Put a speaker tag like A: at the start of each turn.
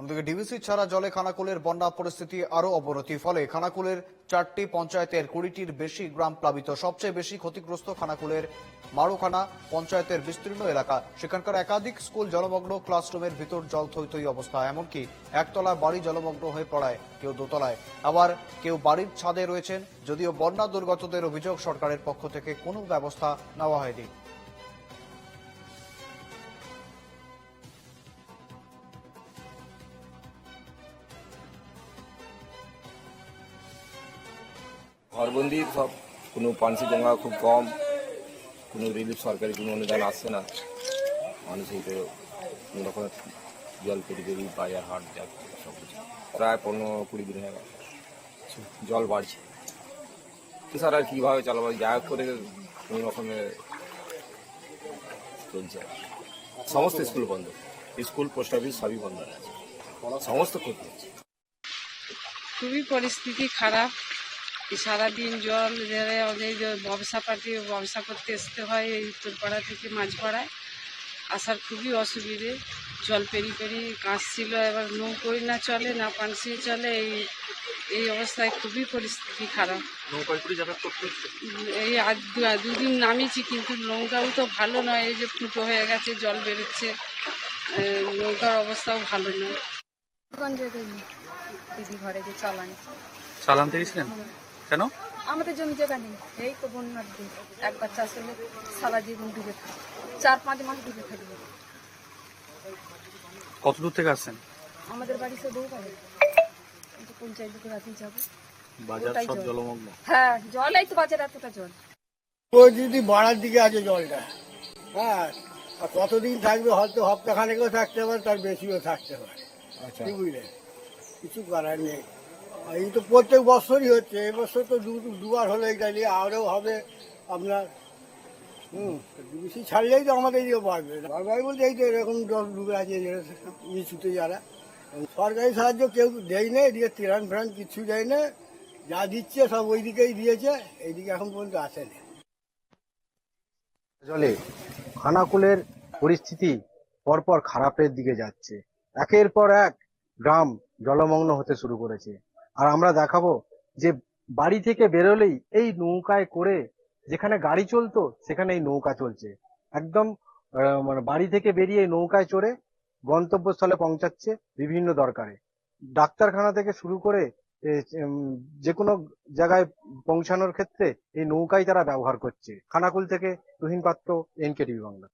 A: অন্যদিকে ডিভিসি ছাড়া জলে খানাকুলের বন্যা পরিস্থিতি আরও অবনতি। ফলে খানাকুলের চারটি পঞ্চায়েতের কুড়িটির বেশি গ্রাম প্লাবিত। সবচেয়ে বেশি ক্ষতিগ্রস্ত খানাকুলের মারুখানা পঞ্চায়েতের বিস্তীর্ণ এলাকা। সেখানকার একাধিক স্কুল জলমগ্ন ক্লাসরুমের ভিতর জল থই অবস্থা। এমনকি একতলা বাড়ি জলমগ্ন হয়ে পড়ায় কেউ দোতলায়। আবার কেউ বাড়ির ছাদে রয়েছেন, যদিও বন্যা দুর্গতদের অভিযোগ সরকারের পক্ষ থেকে কোনো ব্যবস্থা নেওয়া হয়নি।
B: ঘরবন্দি সব, কোনো পানসি গঙ্গা খুব কম, কোনো রিলিফ সরকারি কোনো অনুদান আসছে না। মানুষ এই তো কোনো রকম জল পেটে বাজার হাট, যা সব কিছু। প্রায় পনেরো কুড়ি দিন হয়ে গেল জল বাড়ছে। তো স্যার আর কীভাবে চালাবো? যা করে কোনো রকমে চলছে। সমস্ত স্কুল বন্ধ। স্কুল, পোস্ট অফিস সবই বন্ধ আছে। সমস্ত ক্ষতি হচ্ছে।
C: খুবই পরিস্থিতি খারাপ। সারাদিন জল জেরে অনেক ব্যবসা পাতি ব্যবসা করতে আসতে হয় এই উত্তরপাড়া থেকে মাঝপাড়ায়। আসার খুবই অসুবিধে। জল পেরি পেরি কাঁচছিল এবার নৌকোই না চলে না পানসি চলে এই এই অবস্থায় খুবই পরিস্থিতি খারাপ। এই আজ দু- দুদিন নামিয়েছি কিন্তু নৌকাও তো ভালো নয় এই যে ফুটো হয়ে গেছে জল বেরোচ্ছে। নৌকার অবস্থাও ভালো নয়।
D: দিদি ঘরে যে চালান।
E: চালানতে গেছিলেন কেন?
D: আমাদের জমি জায়গা নেই এই তো বন্যার দিন। একবার চাষ হলে সারা জীবন ডুবে থাকে। চার পাঁচ মাস ডুবে থাকবে
E: কত দূর থেকে আসছেন?
D: আমাদের বাড়ি সে বউ পাবে পঞ্চায়েত দিকে রাতেই যাব?
E: বাজার সব জলমগ্ন।
D: হ্যাঁ জল এই তো বাজার এতটা জল।
F: ও যদি বাড়ার দিকে আছে জলটা হ্যাঁ আর কতদিন থাকবে হয়তো হপ্তাখানেকও থাকতে পারে তার বেশিও থাকতে পারে। কি বুঝলেন কিছু করার নেই। এই তো প্রত্যেক বছরই হচ্ছে এবছর তো দুবার হলে গেলে আরও হবে আপনার, হুম, বেশি ছাড়লেই তো আমাদের ইয়ে বাড়বে। বাড়বে বলতে এই তো এরকম জল ডুবে আছে নিচুতে যারা, সরকারি সাহায্য কেউ দেয় না, এদিকে ত্রাণ ফেরান কিছু দেয় না, যা দিচ্ছে সব ওই দিকেই দিয়েছে, এইদিকে এখন পর্যন্ত আসেনি
G: জলে খানাকুলের পরিস্থিতি পরপর খারাপের দিকে যাচ্ছে। একের পর এক গ্রাম জলমগ্ন হতে শুরু করেছে। আর আমরা দেখাবো যে বাড়ি থেকে বেরোলেই এই নৌকায় করে যেখানে গাড়ি চলতো, সেখানে এই নৌকা চলছে। একদম মানে বাড়ি থেকে বেরিয়ে নৌকায় চড়ে গন্তব্যস্থলে পৌঁছাচ্ছে বিভিন্ন দরকারে। ডাক্তারখানা থেকে শুরু করে যে কোনো জায়গায় পৌঁছানোর ক্ষেত্রে এই নৌকাই তারা ব্যবহার করছে। খানাকুল থেকে তুহিন পাত্র এনকেটিভি বাংলা।